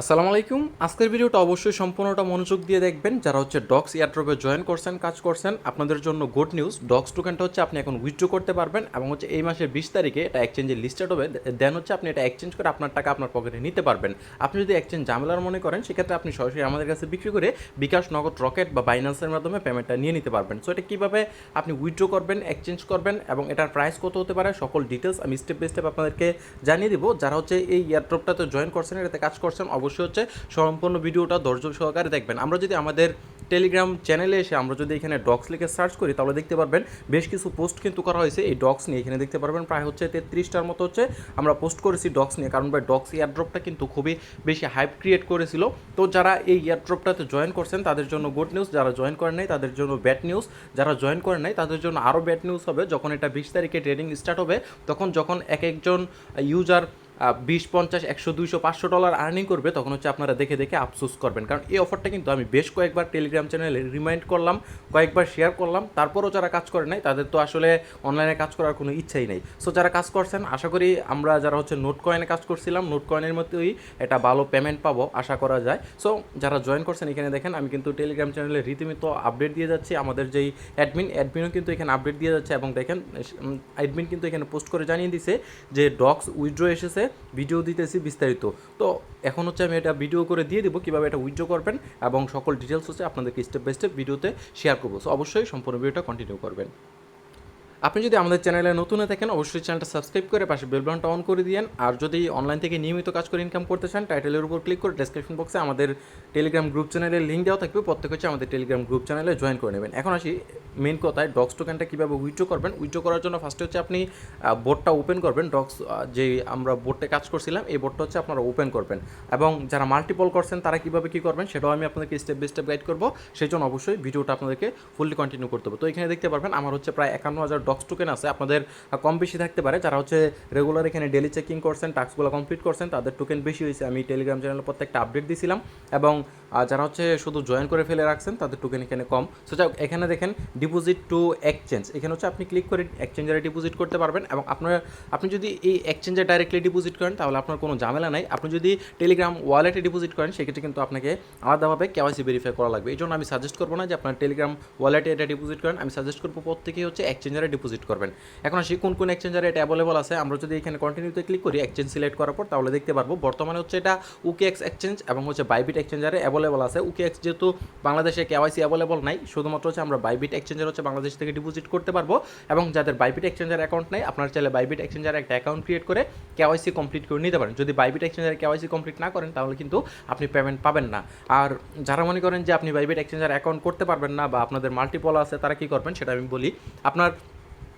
আসসালামু আলাইকুম। আজকের ভিডিওটা অবশ্যই সম্পূর্ণটা মনোযোগ দিয়ে দেখবেন। যারা হচ্ছে ডক্স এয়ারড্রপে জয়েন করছেন, কাজ করছেন, আপনাদের জন্য গুড নিউজ। ডক্স টোকেনটা হচ্ছে আপনি এখন উইথড্র করতে পারবেন এবং হচ্ছে এই মাসের বিশ তারিখে এটা এক্সচেঞ্জে লিস্টেড হবে। দেন হচ্ছে আপনি এটা এক্সচেঞ্জ করে আপনার টাকা আপনার পকেটে নিতে পারবেন। আপনি যদি এক্সচেঞ্জ ঝামেলার মনে করেন, সেক্ষেত্রে আপনি সরাসরি আমাদের কাছে বিক্রি করে বিকাশ নগদ রকেট বা বাইন্যান্সের মাধ্যমে পেমেন্টটা নিয়ে নিতে পারবেন। সো এটা কীভাবে আপনি উইথড্র করবেন এক্সচেঞ্জ করবেন এবং এটার প্রাইস কত হতে পারে, সকল ডিটেলস আমি স্টেপ বাই স্টেপ আপনাদেরকে জানিয়ে দিব। যারা হচ্ছে এই এয়ারড্রপটাতে জয়েন করছেন, এটাতে কাজ করছেন অবশ্যই হচ্ছে সম্পূর্ণ ভিডিওটা ধৈর্য সহকারে দেখবেন। আমরা যদি আমাদের টেলিগ্রাম চ্যানেলে এসে আমরা যদি এখানে ডক্স লিখে সার্চ করি, তাহলে দেখতে পারবেন বেশ কিছু পোস্ট কিন্তু করা হয়েছে। এই ডক্স নিয়ে এখানে দেখতে পারবেন প্রায় হচ্ছে তেত্রিশটার মতো হচ্ছে আমরা পোস্ট করেছি ডক্স নিয়ে। কারণ ভাই ডক্স এয়ারড্রপটা কিন্তু খুবই বেশি হাইপ ক্রিয়েট করেছিল। তো যারা এই এয়ারড্রপটাতে জয়েন করছেন, তাদের জন্য গুড নিউজ যারা জয়েন করেন নাই, তাদের জন্য ব্যাড নিউজ যারা জয়েন করেন নাই, তাদের জন্য আরও ব্যাড নিউজ হবে। যখন এটা বিশ তারিখে ট্রেডিং স্টার্ট হবে, তখন যখন এক একজন ইউজার বিশ, পঞ্চাশ, একশো, দুইশো, পাঁচশো ডলার আর্নিং করবে, তখন হচ্ছে আপনারা দেখে দেখে আফসোস করবেন। কারণ এই অফারটা কিন্তু আমি বেশ কয়েকবার টেলিগ্রাম চ্যানেলে রিমাইন্ড করলাম, কয়েকবার শেয়ার করলাম, তারপরও যারা কাজ করে নাই, তাদের তো আসলে অনলাইনে কাজ করার কোনো ইচ্ছাই নেই। সো যারা কাজ করছেন, আশা করি আমরা যারা হচ্ছে নোট কয়েনে কাজ করছিলাম নোট কয়েনের মতোই এটা ভালো পেমেন্ট পাবো, আশা করা যায়। সো যারা জয়েন করছেন, এখানে দেখেন, আমি কিন্তু টেলিগ্রাম চ্যানেলে রীতিমতো আপডেট দিয়ে যাচ্ছি। আমাদের যেই অ্যাডমিন অ্যাডমিনও কিন্তু এখানে আপডেট দিয়ে যাচ্ছে এবং দেখেন অ্যাডমিন কিন্তু এখানে পোস্ট করে জানিয়ে দিছে যে ডক্স উইথড্র এসেছে। ভিডিও দিতেছি বিস্তারিত। তো এখন হচ্ছে আমি এটা ভিডিও করে দিয়ে দিব কীভাবে এটা উইথড্র করবেন এবং সকল ডিটেলস হচ্ছে আপনাদেরকে স্টেপ বাই স্টেপ ভিডিওতে শেয়ার করব। সো অবশ্যই সম্পূর্ণ ভিডিওটা কন্টিনিউ করবেন। আপনি যদি আমাদের চ্যানেলে নতুন হয়ে থাকেন, অবশ্যই চ্যানেলটা সাবস্ক্রাইব করে পাশে বেল বাটনটা অন করে দিন আর যদি অনলাইন থেকে নিয়মিত কাজ করে ইনকাম করতে চান টাইটেলের উপর ক্লিক করে ডেসক্রিপশন বক্সে আমাদের টেলিগ্রাম গ্রুপ চ্যানেলের লিঙ্ক দেওয়া থাকবে। প্রত্যেক হচ্ছে আমাদের টেলিগ্রাম গ্রুপ চ্যানেলে জয়েন করে নেবেন। এখন আসি মেন কথায় ডক্স টোকেনটা কীভাবে উইথড্র করবেন? উইথড্র করার জন্য ফার্স্টে হচ্ছে আপনি বোর্ডটা ওপেন করবেন। ডক্স যে আমরা বোর্ডে কাজ করছিলাম, এই বোর্ডটা হচ্ছে আপনারা ওপেন করবেন। এবং যারা মাল্টিপল করছেন, তারা কীভাবে কী করবেন, সেটাও আমি আপনাদেরকে স্টেপ বাই স্টেপ গাইড করব। সেই জন্য অবশ্যই ভিডিওটা আপনাদেরকে ফুললি কন্টিনিউ করতে হবে। তো এখানে দেখতে পারবেন, আমার হচ্ছে প্রায় একান্ন হাজার ডক্স টোকেন আছে, আপনাদের কম বেশি থাকতে পারে। যারা হচ্ছে রেগুলার এখানে ডেলি চেকিং করছেন টাস্কগুলো কমপ্লিট করছেন, তাদের টোকেন বেশি হয়েছে। আমি টেলিগ্রাম চ্যানেলে প্রত্যেকটা আপডেট দিয়েছিলাম এবং যারা হচ্ছে শুধু জয়েন করে ফেলে রাখছেন, তাদের টোকেন এখানে কম। সো যাই এখানে দেখেন ডিপোজিট টু এক্সচেঞ্জ এখানে হচ্ছে আপনি ক্লিক করে এক্সচেঞ্জারে ডিপোজিট করতে পারবেন এবং আপনার, আপনি যদি এই এক্সচেঞ্জে ডাইরেক্টলি ডিপোজিট করেন, তাহলে আপনার কোনো ঝামেলা নাই। আপনি যদি টেলিগ্রাম ওয়ালেটে ডিপোজিট করেন, সেক্ষেত্রে কিন্তু আপনাকে আলাদাভাবে কেওয়াইসি ভেরিফাই করা লাগবে। এই জন্য আমি সাজেস্ট করব না যে আপনার টেলিগ্রাম ওয়ালেটে এটা ডিপোজিট করেন। আমি সাজেস্ট করব প্রত্যেকেই হচ্ছে এক্সচেঞ্জারে ডিপোজিট করবেন। এখন আসি কোন কোন এক্সচেঞ্জারে এটা অ্যাভেলেবল আছে। আমরা যদি এখানে কন্টিনিউতে ক্লিক করি এক্সচেঞ্জ সিলেক্ট করার পর, তাহলে দেখতে পারব বর্তমানে হচ্ছে এটা উকে এক্স এক্সচেঞ্জ এবং হচ্ছে বাইবিট এক্সচেঞ্জারে অ্যাভেলেবল আছে। উকে এক্স যেহেতু বাংলাদেশে কেওয়াইসি অ্যাভেলেবল নাই, শুধুমাত্র হচ্ছে আমরা বাইবিট এক্সচেঞ্জার হচ্ছে বাংলাদেশ থেকে ডিপোজিট করতে পারব এবং যাদের বাইবিট এক্সচেঞ্জার অ্যাকাউন্ট নেই, আপনার চাইলে বাইবিট এক্সচেঞ্জার একটা অ্যাকাউন্ট ক্রিয়েট করে কেওয়াইসি কমপ্লিট করে নিতে পারেন। যদি বাইবিট এক্সচেঞ্জারে কেওয়াইসি কমপ্লিট না করেন, তাহলে কিন্তু আপনি পেমেন্ট পাবেন না। আর যারা মনে করেন যে আপনি বাইবিট এক্সচেঞ্জার অ্যাকাউন্ট করতে পারবেন না বা আপনাদের মাল্টিপল আছে, তারা কি করবেন? সেটা আমি বলি, আপনার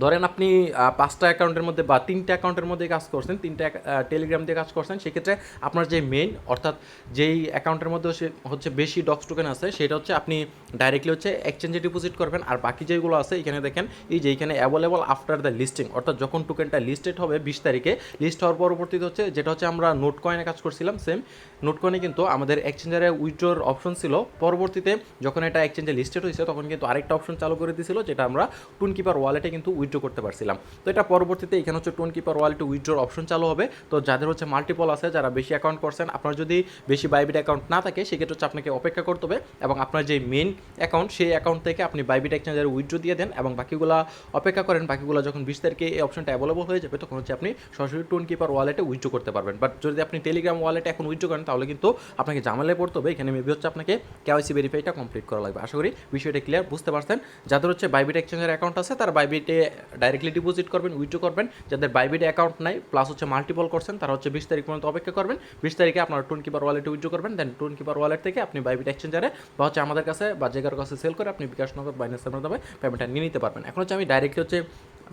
ধরেন আপনি পাঁচটা অ্যাকাউন্টের মধ্যে বা তিনটা অ্যাকাউন্টের মধ্যে কাজ করছেন, তিনটা টেলিগ্রাম দিয়ে কাজ করছেন, সেক্ষেত্রে আপনার যে মেইন অর্থাৎ যেই অ্যাকাউন্টের মধ্যে হচ্ছে- বেশি ডক্স টোকেন আছে, সেটা হচ্ছে আপনি ডাইরেক্টলি হচ্ছে এক্সচেঞ্জে ডিপোজিট করবেন, আর বাকি যেগুলো আছে, এখানে দেখেন, এই যে এখানে অ্যাভেলেবল আফটার দ্য লিস্টিং অর্থাৎ যখন টোকেনটা লিস্টেড হবে বিশ তারিখে লিস্ট হওয়ার পরবর্তীতে হচ্ছে, যেটা হচ্ছে আমরা নোট কয়েনে কাজ করছিলাম সেম নোট কয়েনে কিন্তু আমাদের এক্সচেঞ্জারে উইথড্রোর অপশন ছিল, পরবর্তীতে যখন এটা এক্সচেঞ্জে লিস্টেড হয়েছে, তখন কিন্তু আরেকটা অপশন চালু করে দিয়েছিল, যেটা আমরা টুন কিপার ওয়ালেটে কিন্তু উইথড্রো করতে পারছিলাম। তো এটা পরবর্তীতে এখানে হচ্ছে টুন কিপার ওয়ালেটে উইথড্রোর অপশন চালু হবে। তো যাদের হচ্ছে মাল্টিপল আছে, যারা বেশি অ্যাকাউন্ট করছেন, আপনার যদি বেশি বাইবিট অ্যাকাউন্ট না থাকে, সেক্ষেত্রে হচ্ছে আপনাকে অপেক্ষা করতে হবে এবং আপনার যে মেন অ্যাকাউন্ট সেই অ্যাকাউন্ট থেকে আপনি বাইবিট এক্সচেঞ্জারে উইথড্রো দিয়ে দেন এবং বাকিগুলো অপেক্ষা করেন। বাকিগুলো যখন বিশ তারিখে এই অপশনটা অ্যাভেলেবল হয়ে যাবে, তখন হচ্ছে আপনি সরাসরি টুন কিপার ওয়ালেটে উইথড্রো করতে পারবেন। বাট যদি আপনি টেলিগ্রাম ওয়ালেটে এখন উইথড্রো করেন, তাহলে কিন্তু আপনাকে ঝামেলায় পড়তে হবে। এখানে মেবি হচ্ছে আপনাকে কেওয়াইসি ভেরিফাইটা কমপ্লিট করা লাগবে। আশা করি বিষয়টা ক্লিয়ার বুঝতে পারছেন। যাদের হচ্ছে বাইবিট এক্সচেঞ্জের অ্যাকাউন্ট আছে, তারা বাইবিটে ডাইরেক্টলি ডিপোজিট করবেন উইথড্রো করবেন, যাদের বাইবিটে অ্যাকাউন্ট নাই প্লাস হচ্ছে মাল্টিপল করছেন, তারা হচ্ছে বিশ তারিখ পর্যন্ত অপেক্ষা করবেন। বিশ তারিখে আপনার টোন কিপার ওয়ালেটে উইথড্রো করবেন দেন টোন কিপার ওয়ালেট থেকে আপনি বাইবিট এক্সচেঞ্জারে বা হচ্ছে আমাদের কাছে বা যে কাছে সেল করে আপনি বিকাশ নগর বাইন্যান্সের মাধ্যমে পেমেন্টটা নিয়ে নিতে পারবেন। এখন হচ্ছে আমি ডাইরেক্টলি হচ্ছে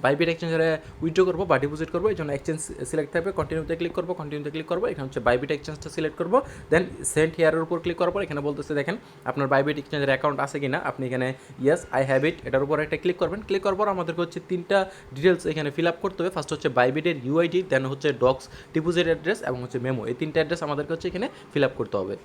বাইবিট এক্সচেঞ্জারে উইথড্রো করব, বা ডিপোজিট করব, এই জন্য এক্সচেঞ্জ সিলেক্ট থাকবে কন্টিনিউতে ক্লিক করব কন্টিনিউতে ক্লিক করব, এখানে হচ্ছে বাইবিট এক্সচেঞ্জটা সিলেক্ট করব দেন সেন্ট হেয়ারের উপর ক্লিক করার পর এখানে বলতেছে, দেখেন, আপনার বাইবিট এক্সচেঞ্জের অ্যাকাউন্ট আছে কিনা? আপনি এখানে ইয়েস আই হ্যাভ ইট এটার উপর একটা ক্লিক করবেন ক্লিক করার পর আমাদেরকে হচ্ছে তিনটা ডিটেলস এখানে ফিল আপ করতে হবে। ফার্স্ট হচ্ছে বাইবিটের ইউআইডি দেন হচ্ছে ডক্স ডিপোজিট অ্যাড্রেস এবং হচ্ছে মেমো এই তিনটা অ্যাড্রেস আমাদেরকে হচ্ছে এখানে ফিল আপ করতে হবে।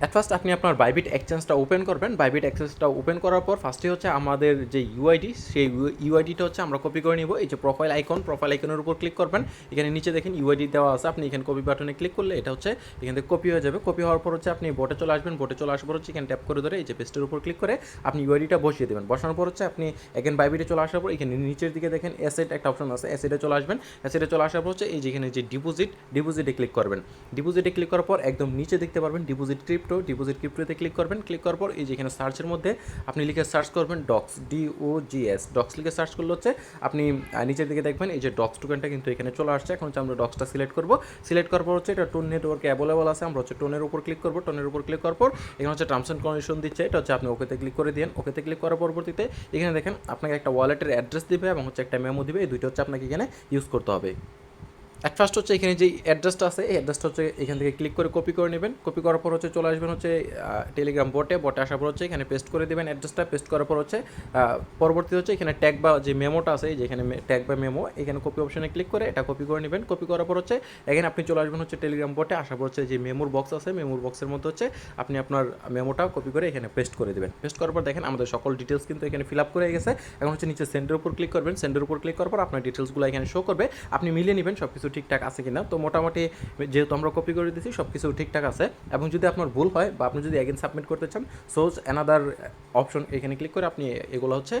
অ্যাট ফার্স্ট আপনি আপনার বাইবিট এক্সচেঞ্জটা ওপেন করবেন। বাইবিট এক্সচেঞ্জটা ওপেন করার পর ফার্স্টে হচ্ছে আমাদের যে ইউআইডি সেই ইউআইডিটা হচ্ছে আমরা কপি করে নিব। এই যে প্রোফাইল আইকন প্রোফাইল আইকনের উপর ক্লিক করবেন। এখানে নিচে দেখেন ইউআইডি দেওয়া আছে। আপনি এখানে কপি বাটনে ক্লিক করলে এটা হচ্ছে এখান থেকে কপি হয়ে যাবে। কপি হওয়ার পর হচ্ছে আপনি বোটে চলে আসবেন। বোটে চলে আসার পর হচ্ছে এখানে ট্যাপ করে ধরে এই যে পেস্টের উপর ক্লিক করে আপনি ইউআইডিটা বসিয়ে দেবেন। বসানোর পর হচ্ছে আপনি এখানে বাইবিটে চলে আসার পর এখানে নিচের দিকে দেখেন অ্যাসেট একটা অপশন আছে। অ্যাসেটে চলে আসবেন। অ্যাসেটে চলে আসার পর হচ্ছে এই যেখানে যে ডিপোজিট ডিপোজিটে ক্লিক করবেন। ডিপোজিটে ক্লিক করার পর একদম নিচে দেখতে পারবেন। ডিপোজিট ক্রিপ্টো ডিপোজিট ক্রিপ্টোতে ক্লিক করবেন। ক্লিক করার পর এই যেখানে সার্চের মধ্যে আপনি লিখে সার্চ করবেন docs D O G S docs লিখে সার্চ করলে হচ্ছে আপনি নিচের দিকে দেখবেন এই যে ডক্স টোকেনটা কিন্তু এখানে চলে আসছে। এখন হচ্ছে আমরা ডক্সটা সিলেক্ট করব। সিলেক্ট করার পর হচ্ছে এটা টোন নেটওয়ার্কে অ্যাভেলেবল আছে। আমরা হচ্ছে টোনের উপর ক্লিক করব। টোনের উপর ক্লিক করার পর এখানে হচ্ছে টার্মস অ্যান্ড কন্ডিশন দিচ্ছে। এটা হচ্ছে আপনি ওকেতে ক্লিক করে দিন ওকেতে ক্লিক করার পরবর্তীতে এখানে দেখেন আপনাকে একটা ওয়ালেটের অ্যাড্রেস দিবে এবং হচ্ছে একটা মেমো দিবে। এই দুইটা হচ্ছে আপনাকে এখানে ইউজ করতে হবে। অ্যাট ফার্স্ট হচ্ছে এখানে যে অ্যাড্রেসটা আছে, এই অ্যাড্রেসটা হচ্ছে এখান থেকে ক্লিক করে কপি করে নেবেন। কপি করার পর হচ্ছে চলে আসবেন হচ্ছে টেলিগ্রাম বটে বটে আসার পর হচ্ছে এখানে পেস্ট করে দেবেন অ্যাড্রেসটা পেস্ট করার পর হচ্ছে পরবর্তী হচ্ছে এখানে ট্যাগ বা যে মেমোটা আছে, এই যে এখানে ট্যাগ বা মেমো এখানে কপি অপশনে ক্লিক করে এটা কপি করে নেবেন। কপি করার পর হচ্ছে এখানে আপনি চলে আসবেন হচ্ছে টেলিগ্রাম বটে আসার পর হচ্ছে যে মেমোর বক্স আছে মেমোর বক্সের মধ্যে হচ্ছে আপনি আপনার মেমোটা কপি করে এখানে পেস্ট করে দেবেন। পেস্ট করার পর দেখেন আমাদের সকল ডিটেলস কিন্তু এখানে ফিল আপ করে গেছে। এখন হচ্ছে নিচে সেন্ডের উপর ক্লিক করবেন। সেন্ডের উপর ক্লিক করার পর আপনার ডিটেলসগুলো এখানে শো করবে। আপনি মিলিয়ে নেবেন সব কিছু ঠিকঠাক আছে কিনা? তো মোটামুটি যেহেতু আমরা কপি করে দিয়েছি সব কিছু ঠিকঠাক আছে। এবং যদি আপনার ভুল হয় বা আপনি যদি এগেন সাবমিট করতে চান সোজ অ্যানাদার অপশন এখানে ক্লিক করে আপনি এগুলো হচ্ছে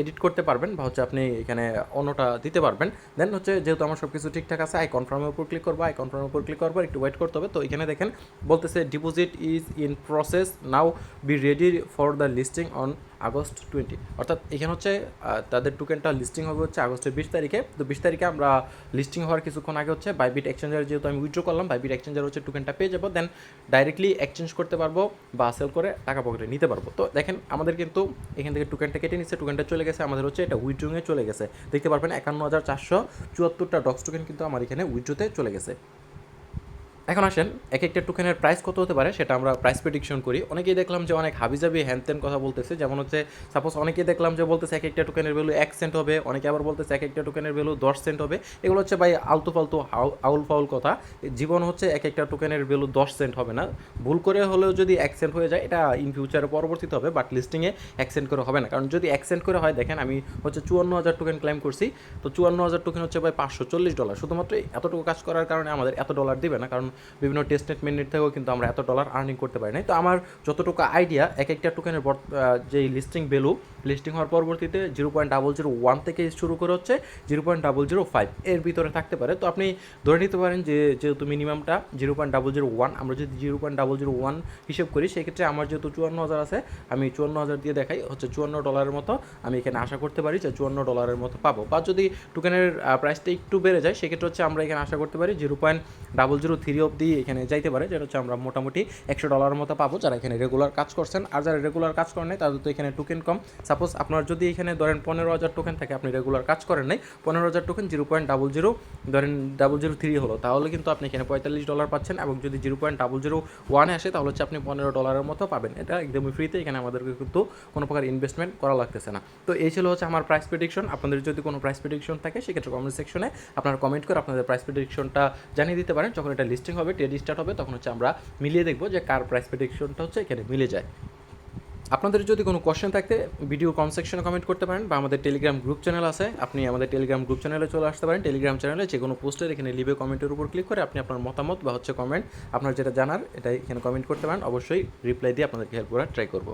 এডিট করতে পারবেন বা হচ্ছে আপনি এখানে অন্যটা দিতে পারবেন। দেন হচ্ছে যেহেতু আমার সব কিছু ঠিকঠাক আছে আই কনফার্মের উপর ক্লিক করব আই কনফার্মের উপর ক্লিক করব একটু ওয়েট করতে হবে। তো এখানে দেখেন বলতেছে deposit is in process now be ready for the listing on August twenty অর্থাৎ এখানে হচ্ছে তাদের টোকেনটা লিস্টিং হবে হচ্ছে আগস্টের বিশ তারিখে। তো বিশ তারিখে আমরা লিস্টিং হওয়ার কিছুক্ষণ আগে হচ্ছে বাইবিট এক্সচেঞ্জার যেহেতু আমি উইথড্র করলাম বাইবিট এক্সচেঞ্জার হচ্ছে টোকেনটা পেয়ে যাব। দেন ডাইরেক্টলি এক্সচেঞ্জ করতে পারব বা সেল করে টাকা পকেটে নিতে পারব। তো দেখেন, আমাদের কিন্তু এখান থেকে টোকেনটা কেটে নিচ্ছে টোকেনটা চলে গেছে, আমাদের হচ্ছে এটা উইথড্রোয়ে চলে গেছে। দেখতে পারবেন একান্ন হাজার চারশো চুয়াত্তরটা ডক্স টোকেন কিন্তু আমার এখানে উইথড্রোতে চলে গেছে। এখন আসেন, এক একটা টোকেনের প্রাইস কত হতে পারে সেটা আমরা প্রাইস প্রেডিকশন করি। অনেকেই দেখলাম যে অনেক হাবিজাবি হ্যানত্যান কথা বলতেছে, যেমন হচ্ছে সাপোজ অনেকেই দেখলাম যে বলতেছে এক একটা টোকেনের ভ্যালু এক সেন্ট হবে, অনেকে আবার বলতেছে এক একটা টোকেনের ভ্যালু দশ সেন্ট হবে। এগুলো হচ্ছে ভাই আলতু ফালতু আউল ফাউল কথা। জীবন হচ্ছে এক একটা টোকেনের ভ্যালু দশ সেন্ট হবে না। ভুল করে হলেও যদি এক সেন্ট হয়ে যায়, এটা ইন ফিউচারে পরবর্তীতে হবে বাট লিস্টিংয়ে এক সেন্ট করে হবে না। কারণ যদি এক সেন্ট করে হয়, দেখেন আমি হচ্ছে চুয়ান্ন হাজার টোকেন ক্লেম করছি, তো চুয়ান্ন হাজার টোকেন হচ্ছে ভাই পাঁচশো চল্লিশ ডলার শুধুমাত্র এতটুকু কাজ করার কারণে আমাদের এত ডলার দিবে না, কারণ বিভিন্ন টেস্টনেট মিনিট থেকেও কিন্তু আমরা এত ডলার আর্নিং করতে পারি নাই। তো আমার যতটুকু আইডিয়া এক একটা টোকেনের যেই লিস্টিং ভ্যালু লিস্টিং হওয়ার পরবর্তীতে zero point double zero one থেকে শুরু করে হচ্ছে zero point double zero five এর ভিতরে থাকতে পারে। তো আপনি ধরে নিতে পারেন যে, যেহেতু মিনিমামটা zero point double zero one আমরা যদি zero point double zero one হিসেব করি, সেক্ষেত্রে আমার যেহেতু চুয়ান্ন হাজার আছে, আমি চুয়ান্ন হাজার দিয়ে দেখাই, হচ্ছে চুয়ান্ন ডলারের মতো আমি এখানে আশা করতে পারি যে চুয়ান্ন ডলারের মতো পাবো। বা যদি টোকেনের প্রাইসটা একটু বেড়ে যায়, সেক্ষেত্রে হচ্ছে আমরা এখানে আশা করতে পারি zero point double zero three অব্দি এখানে যাইতে পারে। যেটা হচ্ছে আমরা মোটামুটি একশো ডলার মতো পাবো যারা এখানে রেগুলার কাজ করছেন। আর যারা রেগুলার কাজ করেন নাই, তাদের তো এখানে টোকেন কম। সাপোজ আপনার যদি এখানে ধরেন পনেরো হাজার টোকেন থাকে, আপনি রেগুলার কাজ করেন নাই, পনেরো হাজার token zero point double zero ধরেন ডাবল জিরো থ্রি হলো, তাহলে কিন্তু আপনি এখানে পঁয়তাল্লিশ ডলার পাচ্ছেন এবং যদি জিরো পয়েন্ট ডাবল জিরো ওয়ানে আসে, তাহলে হচ্ছে আপনি পনেরো ডলারের মতো পাবেন। এটা একদমই ফ্রিতে এখানে আমাদেরকে কিন্তু কোনো প্রকার ইনভেস্টমেন্ট করা লাগতেছে না। তো এই ছিল হচ্ছে আমার প্রাইস প্রেডিকশন আপনাদের যদি কোনো প্রাইস প্রেডিকশন থাকে, সেক্ষেত্রে কমেন্ট সেকশনে আপনারা কমেন্ট করে আপনাদের প্রাইস প্রেডিকশনটা জানিয়ে দিতে পারেন। যখন এটা লিস্টিং হবে টেডি স্টার্ট হবে, তখন হচ্ছে আমরা মিলিয়ে দেখব যে কার প্রাইস প্রেডিকশনটা হচ্ছে এখানে মিলে যায়। আপনাদের যদি কোনো কোশ্চেন থাকতে ভিডিও কমেন্ট সেকশনে কমেন্ট করতে পারেন বা আমাদের টেলিগ্রাম গ্রুপ চ্যানেল আছে, আপনি আমাদের টেলিগ্রাম গ্রুপ চ্যানেলে চলে আসতে পারেন। টেলিগ্রাম চ্যানেলে যে কোনো পোস্টের এখানে লিভে কমেন্টের উপর ক্লিক করে আপনি আপনার মতামত বা হচ্ছে কমেন্ট আপনার যেটা জানার এটা এখানে কমেন্ট করতে পারেন। অবশ্যই রিপ্লাই দিয়ে আপনাদেরকে হেল্প করার ট্রাই করব।